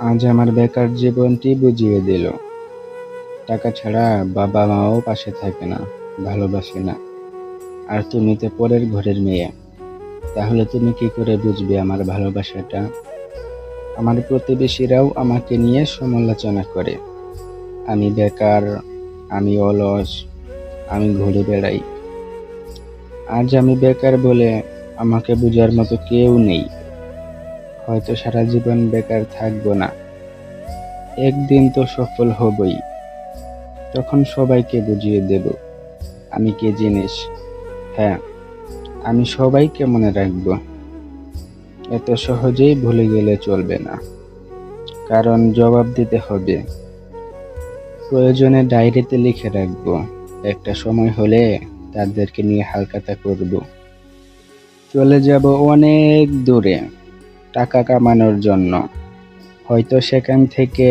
আজ আমার বেকার জীবনটি বুঝিয়ে দিল। টাকা ছাড়া বাবা মাও পাশে থাকে না, ভালোবাসে না। আর তুমি তো পরের ঘরের মেয়ে। তাহলে তুমি কি করে বুঝবে আমার ভালোবাসাটা? আমার প্রতিবেশীরাও আমাকে নিয়ে সমালোচনা করে। আমি বেকার, আমি অলস, আমি ঘুরে বেড়াই। আজ আমি বেকার বলে আমাকে বোঝার মতো কেউ নেই। হয়তো সারা জীবন বেকার থাকব না। একদিন তো সফল হবই। তখন সবাইকে বুঝিয়ে দেব, আমি কে জিনিস? হ্যাঁ আমি সবাইকে মনে রাখব। এত সহজেই ভুলে গেলে চলবে না। কারণ জবাব দিতে হবে। প্রয়োজনে ডায়েরিতে লিখে রাখব, একটা সময় হলে তাদেরকে নিয়ে হালকাতা করব। চলে যাব অনেক দূরে। টাকা কামানোর জন্য। হয়তো সেখান থেকে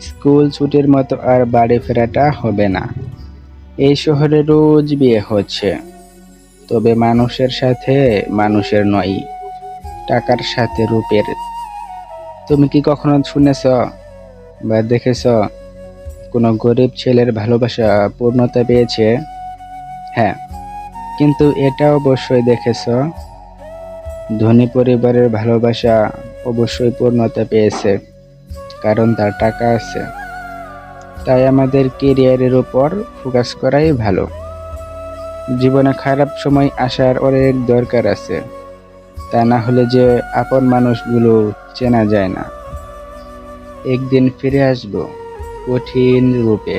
স্কুল ছুটির মতো আর বাড়ি ফেরাটা হবে না। এই শহরে রোজ বিয়ে হচ্ছে। তবে মানুষের সাথে মানুষের নয়, টাকার সাথে রূপের। তুমি কি কখনো শুনেছ বা দেখেছ কোনো গরিব ছেলের ভালোবাসা পূর্ণতা পেয়েছে? হ্যাঁ কিন্তু এটা অবশ্যই দেখেছ। ধনী পরিবারের ভালোবাসা অবশ্যই পূর্ণতা পেয়েছে, কারণ তার টাকা আছে। তাই আমাদের কেরিয়ারের উপর ফোকাস করাই ভালো। জীবনে খারাপ সময় আসার অনেক দরকার আছে, তা না হলে যে আপন মানুষগুলো চেনা যায় না। একদিন ফিরে আসব কঠিন রূপে,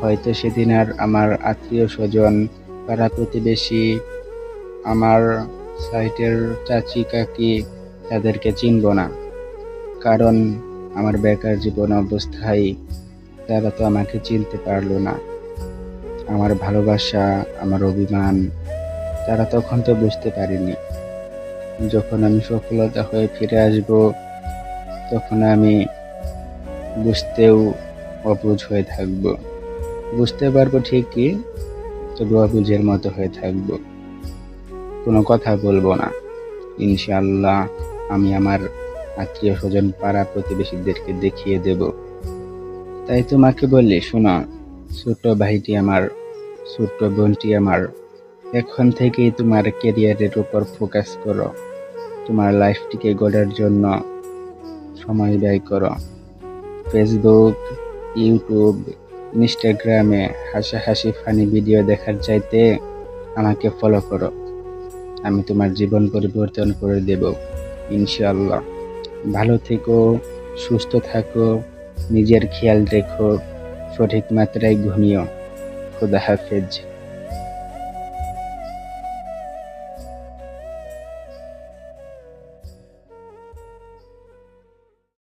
হয়তো সেদিন আর আমার আত্মীয় স্বজন পাড়া প্রতিবেশী আমার সাইটের চাচি কাকি তাদেরকে চিনব না, কারণ আমার বেকার জীবন অবস্থায় তারা তো আমাকে চিনতে পারল না। আমার ভালোবাসা, আমার অভিমান, তারা তখন তো বুঝতে পারেনি। যখন আমি সফলতা হয়ে ফিরে আসব, তখন আমি বুঝতেও অবুঝ হয়ে থাকব। বুঝতে পারব ঠিকই তবু অবুঝের মতো হয়ে থাকব। কোনো কথা বলব না। ইনশাল্লাহ আমি আমার আত্মীয় স্বজন পাড়া প্রতিবেশীদেরকে দেখিয়ে দেব। তাই তোমাকে বললি, শোনো ছোট্ট ভাইটি আমার ছোট্ট বোনটি আমার, এখন থেকেই তোমার কেরিয়ারের উপর ফোকাস করো। তোমার লাইফটিকে গড়ার জন্য সময় ব্যয় করো। ফেসবুক, ইউটিউব, ইনস্টাগ্রামে হাসাহাসি ফানি ভিডিও দেখার চাইতে আমাকে ফলো করো। আমি তোমার জীবন পরিবর্তন করে দেব ইনশাল্লাহ ভালো থেকো, সুস্থ থাকো, নিজের খেয়াল রেখো, সঠিক মাত্রায় ঘুমিও। খুদা হাফেজ।